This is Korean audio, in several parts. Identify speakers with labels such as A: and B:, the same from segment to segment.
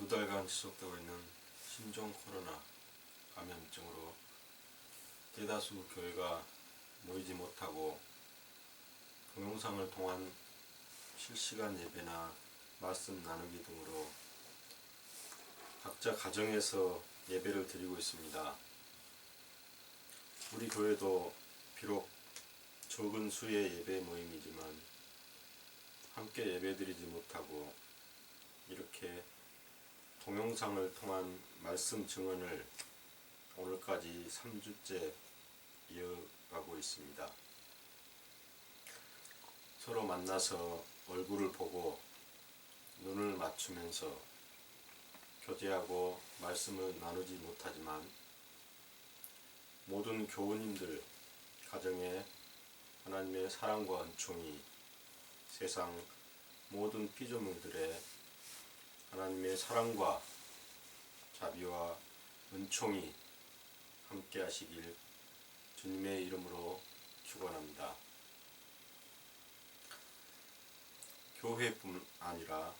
A: 두 달간 지속되고 있는 신종 코로나 감염증으로 대다수 교회가 모이지 못하고 동영상을 통한 실시간 예배나 말씀 나누기 등으로 각자 가정에서 예배를 드리고 있습니다. 우리 교회도 비록 적은 수의 예배 모임이지만 함께 예배드리지 못하고 이렇게 동영상을 통한 말씀 증언을 오늘까지 3주째 이어가고 있습니다. 서로 만나서 얼굴을 보고 눈을 맞추면서 교제하고 말씀을 나누지 못하지만 모든 교우님들 가정에 하나님의 사랑과 은총이 세상 모든 피조물들의 하나님의 사랑과 자비와 은총이 함께 하시길 주님의 이름으로 축원합니다. 교회뿐 아니라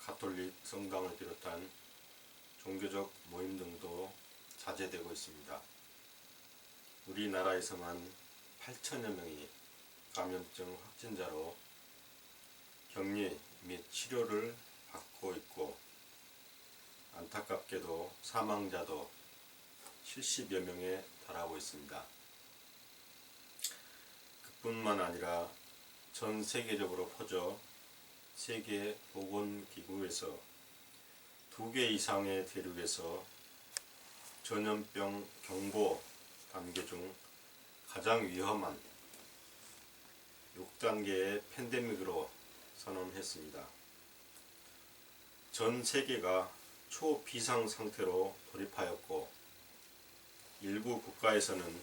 A: 가톨릭 성당을 비롯한 종교적 모임 등도 자제되고 있습니다. 우리나라에서만 8천여 명이 감염증 확진자로 격리 및 치료를 받고 있고 안타깝게도 사망자도 70여 명에 달하고 있습니다. 그뿐만 아니라 전 세계적으로 퍼져 세계 보건기구에서 두 개 이상의 대륙에서 전염병 경보 단계 중 가장 위험한 6단계의 팬데믹으로 선언했습니다. 전 세계가 초비상 상태로 돌입하였고 일부 국가에서는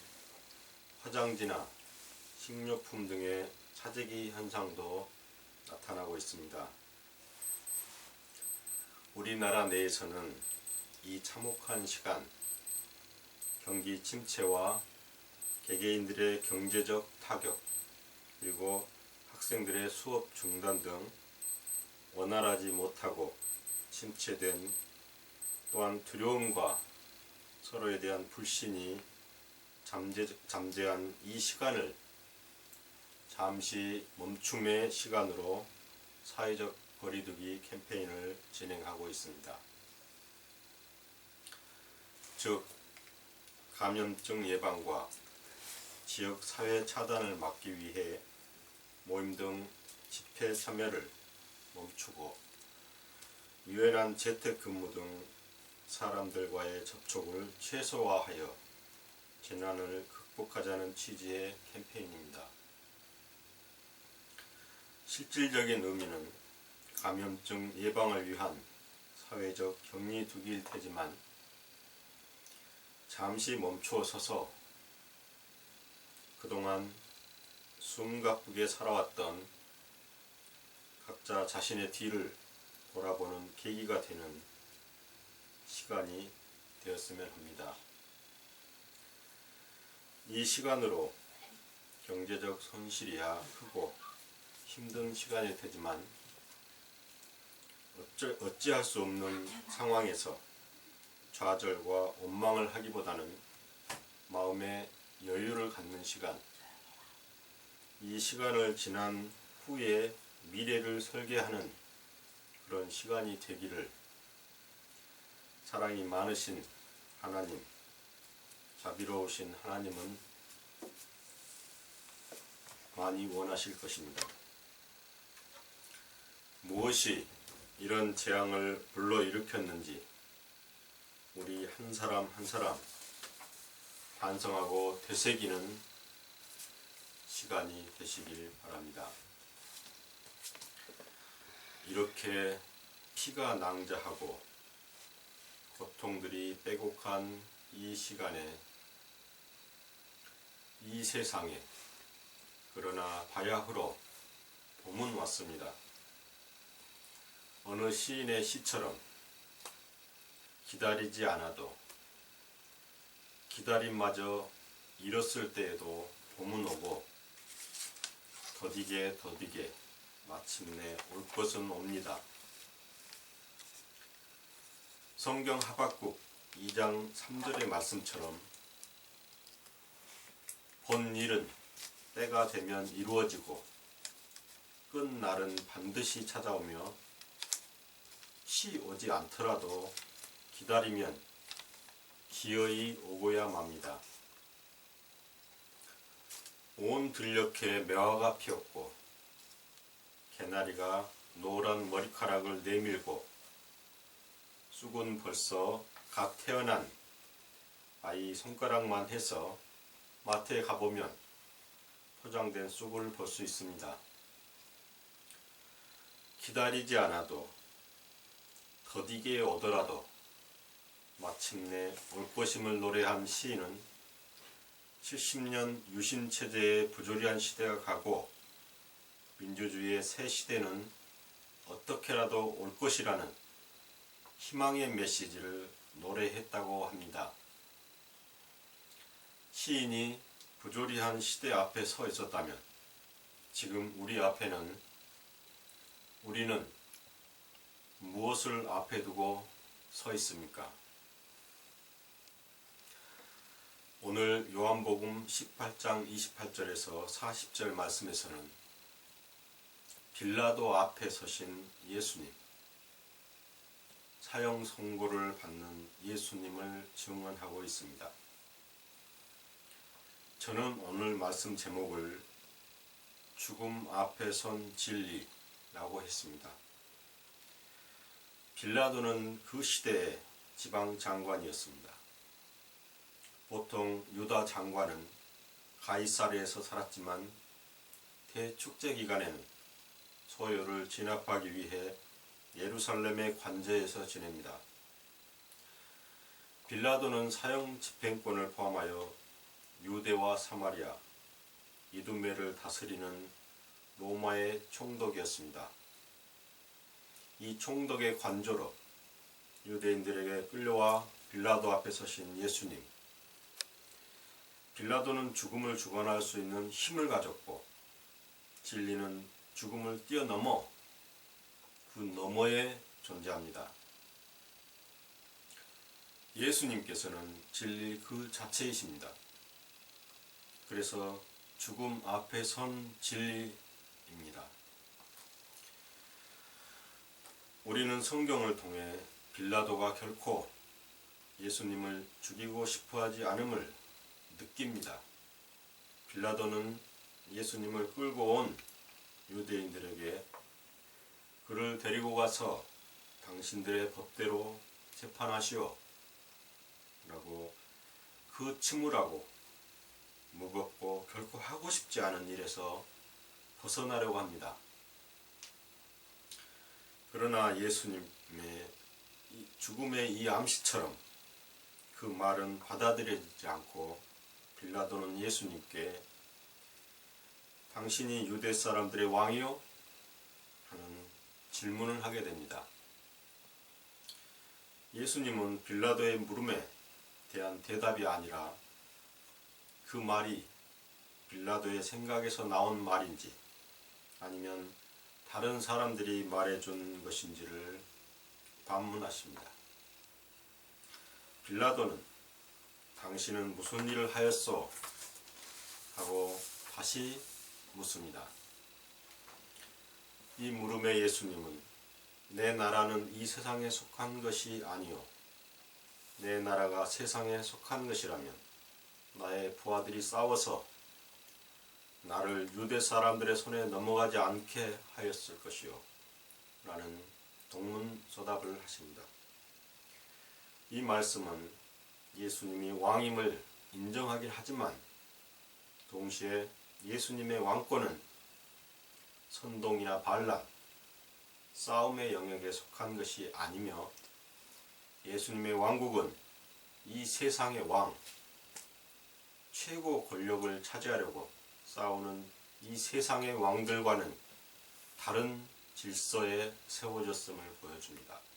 A: 화장지나 식료품 등의 차재기 현상도 나타나고 있습니다. 우리나라 내에서는 이 참혹한 시간, 경기 침체와 개개인들의 경제적 타격, 그리고 학생들의 수업 중단 등 원활하지 못하고 침체된 또한 두려움과 서로에 대한 불신이 잠재, 잠재한 이 시간을 잠시 멈춤의 시간으로 사회적 거리두기 캠페인을 진행하고 있습니다. 즉, 감염증 예방과 지역 사회 차단을 막기 위해 모임 등 집회 참여를 멈추고 유연한 재택근무 등 사람들과의 접촉을 최소화하여 재난을 극복하자는 취지의 캠페인입니다. 실질적인 의미는 감염증 예방을 위한 사회적 격리 두기일 테지만 잠시 멈추어 서서 그동안 숨가쁘게 살아왔던 각자 자신의 뒤를 돌아보는 계기가 되는 시간이 되었으면 합니다. 이 시간으로 경제적 손실이야 크고 힘든 시간일 테지만 어찌, 어찌할 수 없는 상황에서 좌절과 원망을 하기보다는 마음의 여유를 갖는 시간, 이 시간을 지난 후에 미래를 설계하는 그런 시간이 되기를 사랑이 많으신 하나님, 자비로우신 하나님은 많이 원하실 것입니다. 무엇이 이런 재앙을 불러일으켰는지 우리 한 사람 한 사람 반성하고 되새기는 시간이 되시길 바랍니다. 이렇게 피가 낭자하고 고통들이 빼곡한 이 시간에 이 세상에 그러나 바야흐로 봄은 왔습니다. 어느 시인의 시처럼 기다리지 않아도 기다림마저 잃었을 때에도 봄은 오고 더디게 더디게 마침내 올 것은 옵니다. 성경 하박국 2장 3절의 말씀처럼 본 일은 때가 되면 이루어지고 끝날은 반드시 찾아오며 시 오지 않더라도 기다리면 기어이 오고야 맙니다. 온 들녘에 매화가 피었고 개나리가 노란 머리카락을 내밀고 쑥은 벌써 갓 태어난 아이 손가락만 해서 마트에 가보면 포장된 쑥을 볼 수 있습니다. 기다리지 않아도 더디게 오더라도 마침내 올 것임을 노래한 시인은 70년 유신 체제의 부조리한 시대가 가고 민주주의의 새 시대는 어떻게라도 올 것이라는 희망의 메시지를 노래했다고 합니다. 시인이 부조리한 시대 앞에 서 있었다면 지금 우리 앞에는 우리는 무엇을 앞에 두고 서 있습니까? 오늘 요한복음 18장 28절에서 40절 말씀에서는 빌라도 앞에 서신 예수님, 사형 선고를 받는 예수님을 증언하고 있습니다. 저는 오늘 말씀 제목을 죽음 앞에 선 진리라고 했습니다. 빌라도는 그 시대의 지방 장관이었습니다. 보통 유다 장관은 가이사르에서 살았지만 대축제 기간에는 소요를 진압하기 위해 예루살렘의 관제에서 지냅니다. 빌라도는 사형 집행권을 포함하여 유대와 사마리아, 이두메를 다스리는 로마의 총독이었습니다. 이 총독의 관조로 유대인들에게 끌려와 빌라도 앞에 서신 예수님. 빌라도는 죽음을 주관할 수 있는 힘을 가졌고 진리는 죽음을 뛰어넘어 그 너머에 존재합니다. 예수님께서는 진리 그 자체이십니다. 그래서 죽음 앞에 선 진리입니다. 우리는 성경을 통해 빌라도가 결코 예수님을 죽이고 싶어 하지 않음을 느낍니다. 빌라도는 예수님을 끌고 온 유대인들에게 그를 데리고 가서 당신들의 법대로 재판하시오. 라고 그 침울하고 무겁고 결코 하고 싶지 않은 일에서 벗어나려고 합니다. 그러나 예수님의 죽음의 이 암시처럼 그 말은 받아들여지지 않고 빌라도는 예수님께 당신이 유대 사람들의 왕이요? 하는 질문을 하게 됩니다. 예수님은 빌라도의 물음에 대한 대답이 아니라 그 말이 빌라도의 생각에서 나온 말인지 아니면 다른 사람들이 말해준 것인지를 반문하십니다. 빌라도는 당신은 무슨 일을 하였소? 하고 다시 묻습니다. 이 물음에 예수님은 내 나라는 이 세상에 속한 것이 아니요. 내 나라가 세상에 속한 것이라면 나의 부하들이 싸워서 나를 유대 사람들의 손에 넘어가지 않게 하였을 것이요. 라는 동문서답을 하십니다. 이 말씀은 예수님이 왕임을 인정하긴 하지만 동시에 예수님의 왕권은 선동이나 반란, 싸움의 영역에 속한 것이 아니며 예수님의 왕국은 이 세상의 왕, 최고 권력을 차지하려고 싸우는 이 세상의 왕들과는 다른 질서에 세워졌음을 보여줍니다.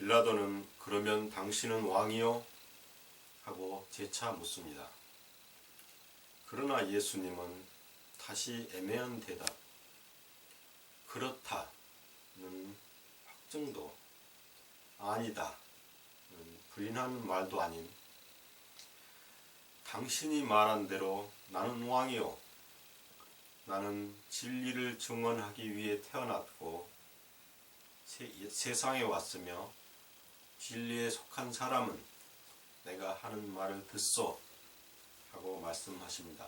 A: 빌라도는 그러면 당신은 왕이요? 하고 재차 묻습니다. 그러나 예수님은 다시 애매한 대답, 그렇다는 특정도 아니다. 음, 부인하는 말도 아닌 당신이 말한 대로 나는 왕이요. 나는 진리를 증언하기 위해 태어났고 세, 세상에 왔으며 진리에 속한 사람은 내가 하는 말을 듣소 하고 말씀하십니다.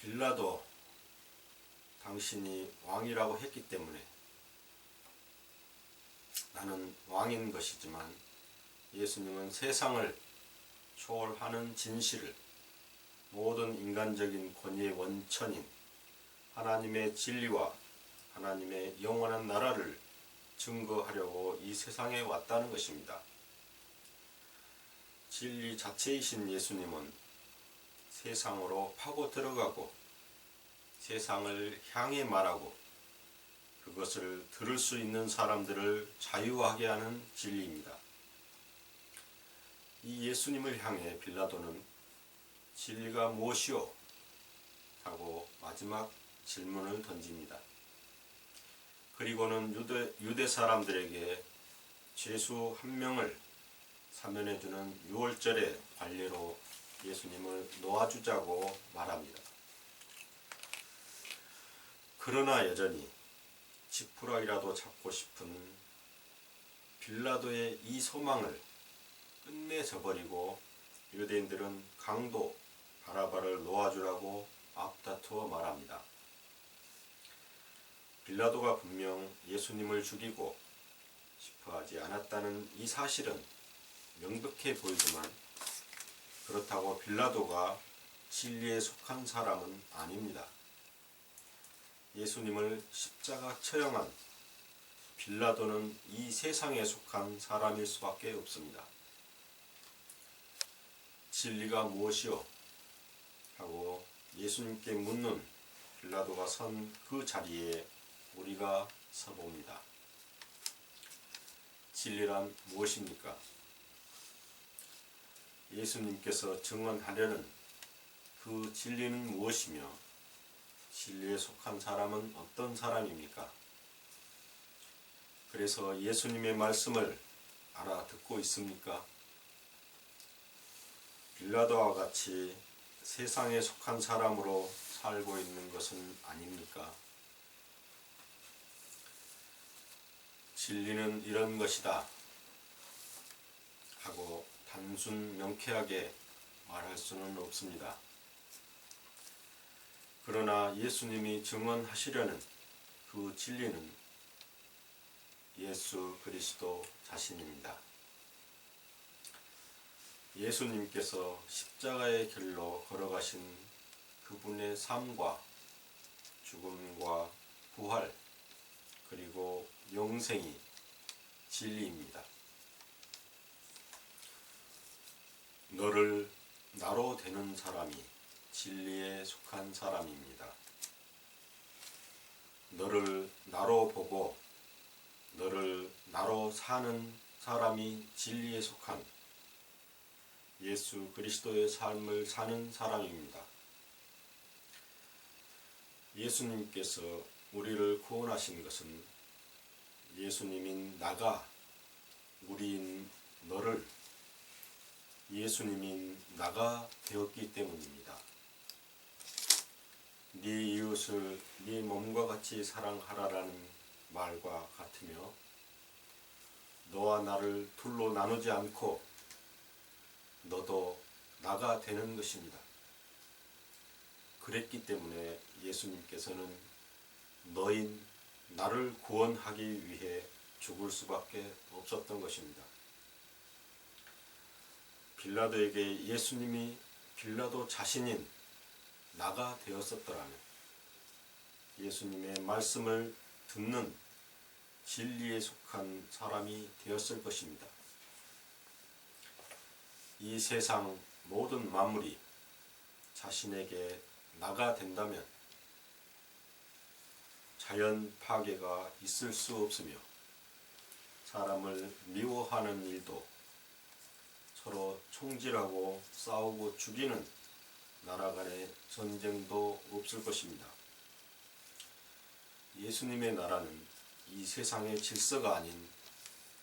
A: 빌라도 당신이 왕이라고 했기 때문에 나는 왕인 것이지만 예수님은 세상을 초월하는 진실을 모든 인간적인 권위의 원천인 하나님의 진리와 하나님의 영원한 나라를 증거하려고 이 세상에 왔다는 것입니다. 진리 자체이신 예수님은 세상으로 파고 들어가고 세상을 향해 말하고 그것을 들을 수 있는 사람들을 자유하게 하는 진리입니다. 이 예수님을 향해 빌라도는 진리가 무엇이오? 하고 마지막 질문을 던집니다. 그리고는 유대, 유대 사람들에게 죄수 한 명을 사면해주는 6월절의 관례로 예수님을 놓아주자고 말합니다. 그러나 여전히 지푸라기라도 잡고 싶은 빌라도의 이 소망을 끝내 저버리고 유대인들은 강도 바라바를 놓아주라고 앞다투어 말합니다. 빌라도가 분명 예수님을 죽이고 싶어 하지 않았다는 이 사실은 명백해 보이지만 그렇다고 빌라도가 진리에 속한 사람은 아닙니다. 예수님을 십자가 처형한 빌라도는 이 세상에 속한 사람일 수밖에 없습니다. 진리가 무엇이오? 하고 예수님께 묻는 빌라도가 선 그 자리에 우리가 서봅니다. 진리란 무엇입니까? 예수님께서 증언하려는 그 진리는 무엇이며 진리에 속한 사람은 어떤 사람입니까? 그래서 예수님의 말씀을 알아듣고 있습니까? 빌라도와 같이 세상에 속한 사람으로 살고 있는 것은 아닙니까? 진리는 이런 것이다 하고 단순 명쾌하게 말할 수는 없습니다. 그러나 예수님이 증언하시려는 그 진리는 예수 그리스도 자신입니다. 예수님께서 십자가의 길로 걸어가신 그분의 삶과 죽음과 부활 그리고 영생이 진리입니다. 너를 나로 되는 사람이 진리에 속한 사람입니다. 너를 나로 보고 너를 나로 사는 사람이 진리에 속한 예수 그리스도의 삶을 사는 사람입니다. 예수님께서 우리를 구원하신 것은 예수님인 나가 우리인 너를 예수님인 나가 되었기 때문입니다. 네 이웃을 네 몸과 같이 사랑하라라는 말과 같으며 너와 나를 둘로 나누지 않고 너도 나가 되는 것입니다. 그랬기 때문에 예수님께서는 너인 나를 구원하기 위해 죽을 수밖에 없었던 것입니다. 빌라도에게 예수님이 빌라도 자신인 나가 되었었더라면 예수님의 말씀을 듣는 진리에 속한 사람이 되었을 것입니다. 이 세상 모든 만물이 자신에게 나가 된다면 자연 파괴가 있을 수 없으며 사람을 미워하는 일도 서로 총질하고 싸우고 죽이는 나라 간의 전쟁도 없을 것입니다. 예수님의 나라는 이 세상의 질서가 아닌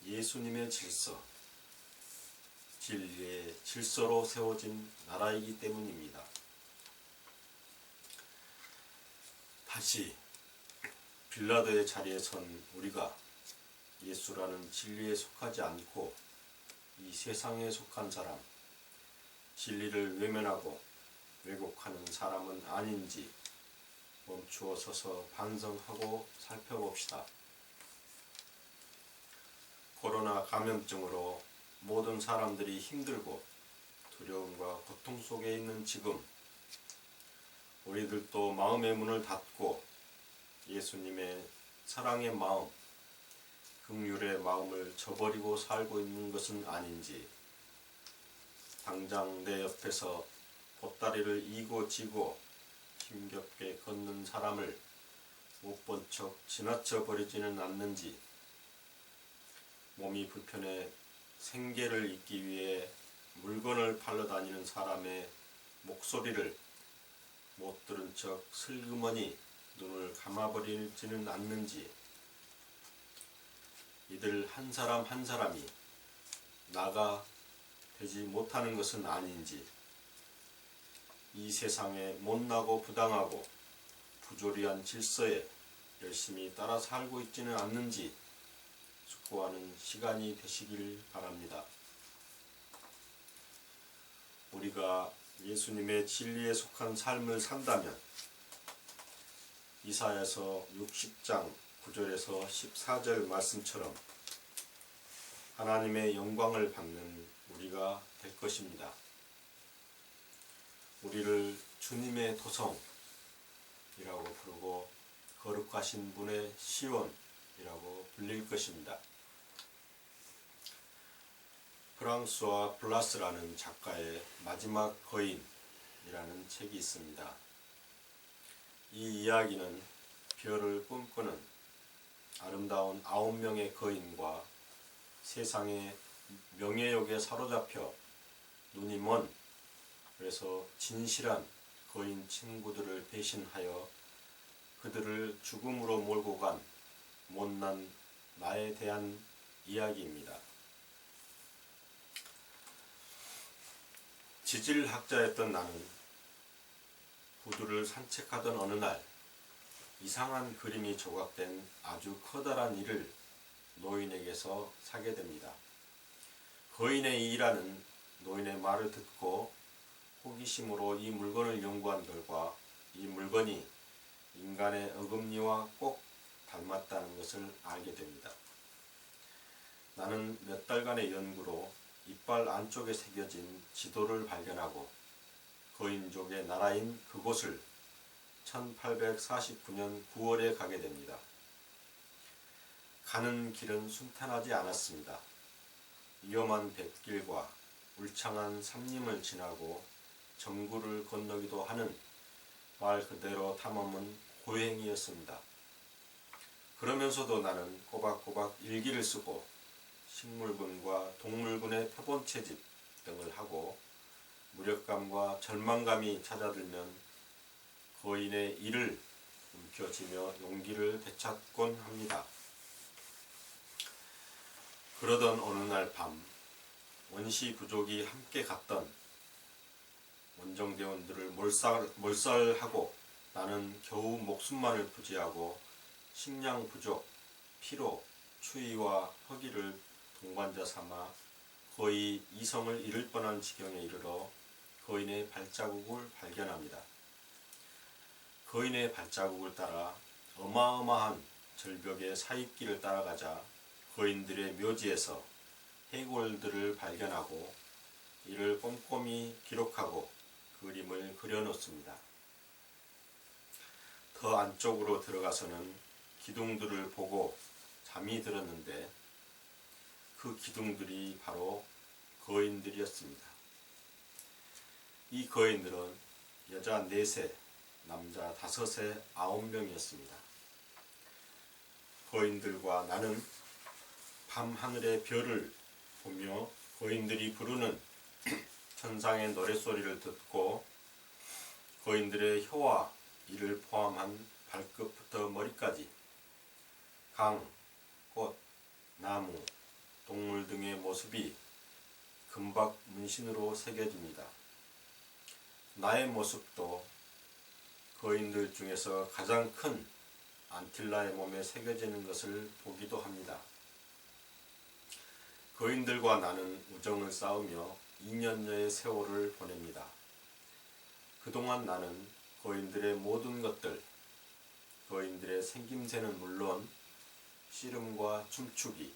A: 예수님의 질서, 진리의 질서로 세워진 나라이기 때문입니다. 다시 빌라도의 자리에 선 우리가 예수라는 진리에 속하지 않고 이 세상에 속한 사람, 진리를 외면하고 왜곡하는 사람은 아닌지 멈추어 서서 반성하고 살펴봅시다. 코로나 감염증으로 모든 사람들이 힘들고 두려움과 고통 속에 있는 지금 우리들도 마음의 문을 닫고 예수님의 사랑의 마음, 긍휼의 마음을 저버리고 살고 있는 것은 아닌지 당장 내 옆에서 보따리를 이고 지고 힘겹게 걷는 사람을 못 본 척 지나쳐 버리지는 않는지 몸이 불편해 생계를 잇기 위해 물건을 팔러 다니는 사람의 목소리를 못 들은 척 슬그머니 눈을 감아버리지는 않는지 이들 한 사람 한 사람이 나가 되지 못하는 것은 아닌지 이 세상에 못나고 부당하고 부조리한 질서에 열심히 따라 살고 있지는 않는지 숙고하는 시간이 되시길 바랍니다. 우리가 예수님의 진리에 속한 삶을 산다면 이사야서 60장 9절에서 14절 말씀처럼 하나님의 영광을 받는 우리가 될 것입니다. 우리를 주님의 도성이라고 부르고 거룩하신 분의 시온이라고 불릴 것입니다. 프랑스와 블라스라는 작가의 마지막 거인이라는 책이 있습니다. 이 이야기는 별을 꿈꾸는 아름다운 아홉 명의 거인과 세상의 명예욕에 사로잡혀 눈이 먼 그래서 진실한 거인 친구들을 배신하여 그들을 죽음으로 몰고 간 못난 나에 대한 이야기입니다. 지질학자였던 나는 부두를 산책하던 어느 날 이상한 그림이 조각된 아주 커다란 일을 노인에게서 사게 됩니다. 거인의 이라는 노인의 말을 듣고 호기심으로 이 물건을 연구한 결과 이 물건이 인간의 어금니와 꼭 닮았다는 것을 알게 됩니다. 나는 몇 달간의 연구로 이빨 안쪽에 새겨진 지도를 발견하고 거인족의 나라인 그곳을 1849년 9월에 가게 됩니다. 가는 길은 순탄하지 않았습니다. 위험한 뱃길과 울창한 산림을 지나고 정구를 건너기도 하는 말 그대로 탐험은 고행이었습니다. 그러면서도 나는 꼬박꼬박 일기를 쓰고 식물군과 동물군의 표본 채집 등을 하고 무력감과 절망감이 찾아들면 거인의 일을 움켜쥐며 용기를 되찾곤 합니다. 그러던 어느 날 밤 원시 부족이 함께 갔던 원정대원들을 몰살, 몰살하고 나는 겨우 목숨만을 부지하고 식량 부족, 피로, 추위와 허기를 동반자 삼아 거의 이성을 잃을 뻔한 지경에 이르러 거인의 발자국을 발견합니다. 거인의 발자국을 따라 어마어마한 절벽의 사입길을 따라가자 거인들의 묘지에서 해골들을 발견하고 이를 꼼꼼히 기록하고 그림을 그려놓습니다. 더 안쪽으로 들어가서는 기둥들을 보고 잠이 들었는데 그 기둥들이 바로 거인들이었습니다. 이 거인들은 여자 넷에 남자 다섯에 아홉 명이었습니다. 거인들과 나는 밤 하늘의 별을 보며 거인들이 부르는 천상의 노랫소리를 듣고 거인들의 혀와 이를 포함한 발끝부터 머리까지 강, 꽃, 나무, 동물 등의 모습이 금박 문신으로 새겨집니다. 나의 모습도 거인들 중에서 가장 큰 안틸라의 몸에 새겨지는 것을 보기도 합니다. 거인들과 나는 우정을 쌓으며 2년여의 세월을 보냅니다. 그동안 나는 거인들의 모든 것들, 거인들의 생김새는 물론 씨름과 춤추기,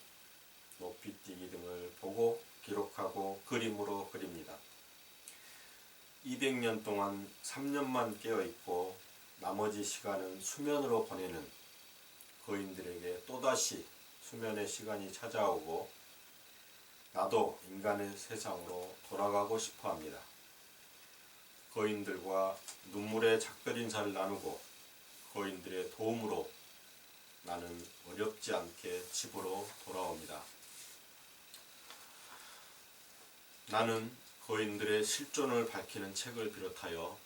A: 높이뛰기 등을 보고 기록하고 그림으로 그립니다. 200년 동안 3년만 깨어있고 나머지 시간은 수면으로 보내는 거인들에게 또다시 수면의 시간이 찾아오고 나도 인간의 세상으로 돌아가고 싶어 합니다. 거인들과 눈물의 작별 인사를 나누고 거인들의 도움으로 나는 어렵지 않게 집으로 돌아옵니다. 나는 거인들의 실존을 밝히는 책을 비롯하여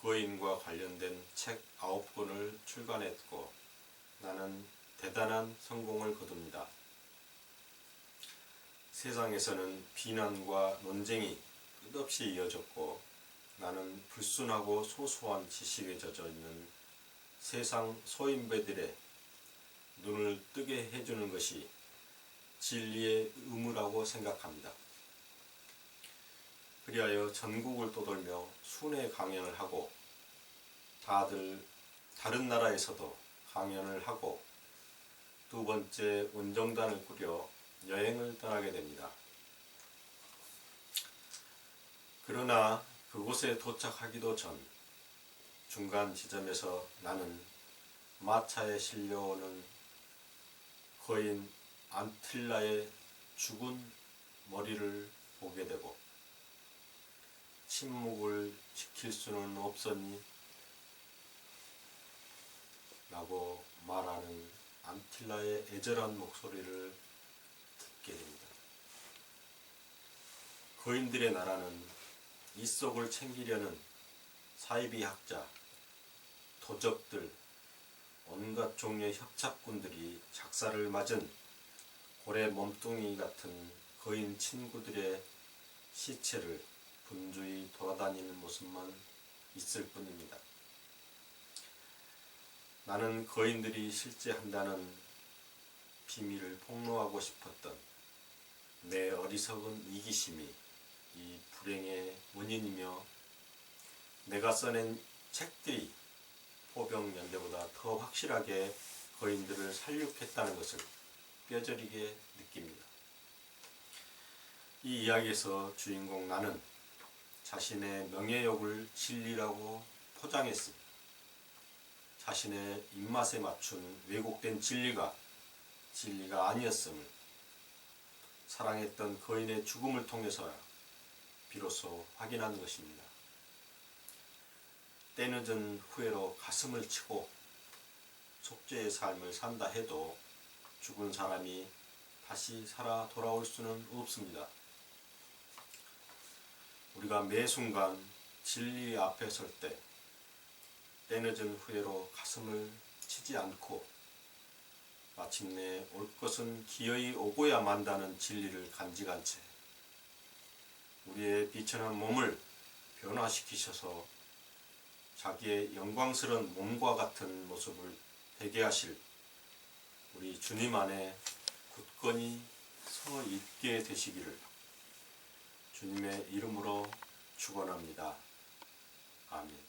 A: 거인과 관련된 책 9권을 출간했고 나는 대단한 성공을 거둡니다. 세상에서는 비난과 논쟁이 끝없이 이어졌고 나는 불순하고 소소한 지식에 젖어 있는 세상 소인배들의 눈을 뜨게 해주는 것이 진리의 의무라고 생각합니다. 그리하여 전국을 떠돌며 순회 강연을 하고 다들 다른 나라에서도 강연을 하고 두 번째 운정단을 꾸려 여행을 떠나게 됩니다. 그러나 그곳에 도착하기도 전 중간 지점에서 나는 마차에 실려오는 거인 안틸라의 죽은 머리를 보게 되고 침묵을 지킬 수는 없었니? 라고 말하는 안틸라의 애절한 목소리를 듣게 됩니다. 거인들의 나라는 이 속을 챙기려는 사이비 학자, 도적들, 온갖 종류의 협착꾼들이 작사를 맞은 고래 몸뚱이 같은 거인 친구들의 시체를 분주히 돌아다니는 모습만 있을 뿐입니다. 나는 거인들이 실제 한다는 비밀을 폭로하고 싶었던 내 어리석은 이기심이 이 불행의 원인이며 내가 써낸 책들이 포병 연대보다 더 확실하게 거인들을 살육했다는 것을 뼈저리게 느낍니다. 이 이야기에서 주인공 나는 자신의 명예욕을 진리라고 포장했습니다. 자신의 입맛에 맞춘 왜곡된 진리가 진리가 아니었음을 사랑했던 거인의 죽음을 통해서 비로소 확인한 것입니다. 때늦은 후회로 가슴을 치고 속죄의 삶을 산다 해도 죽은 사람이 다시 살아 돌아올 수는 없습니다. 우리가 매 순간 진리 앞에 설 때 때늦은 후회로 가슴을 치지 않고 마침내 올 것은 기어이 오고야 만다는 진리를 간직한 채 우리의 비천한 몸을 변화시키셔서 자기의 영광스러운 몸과 같은 모습을 되게 하실 우리 주님 안에 굳건히 서 있게 되시기를 주님의 이름으로 축원합니다. 아멘.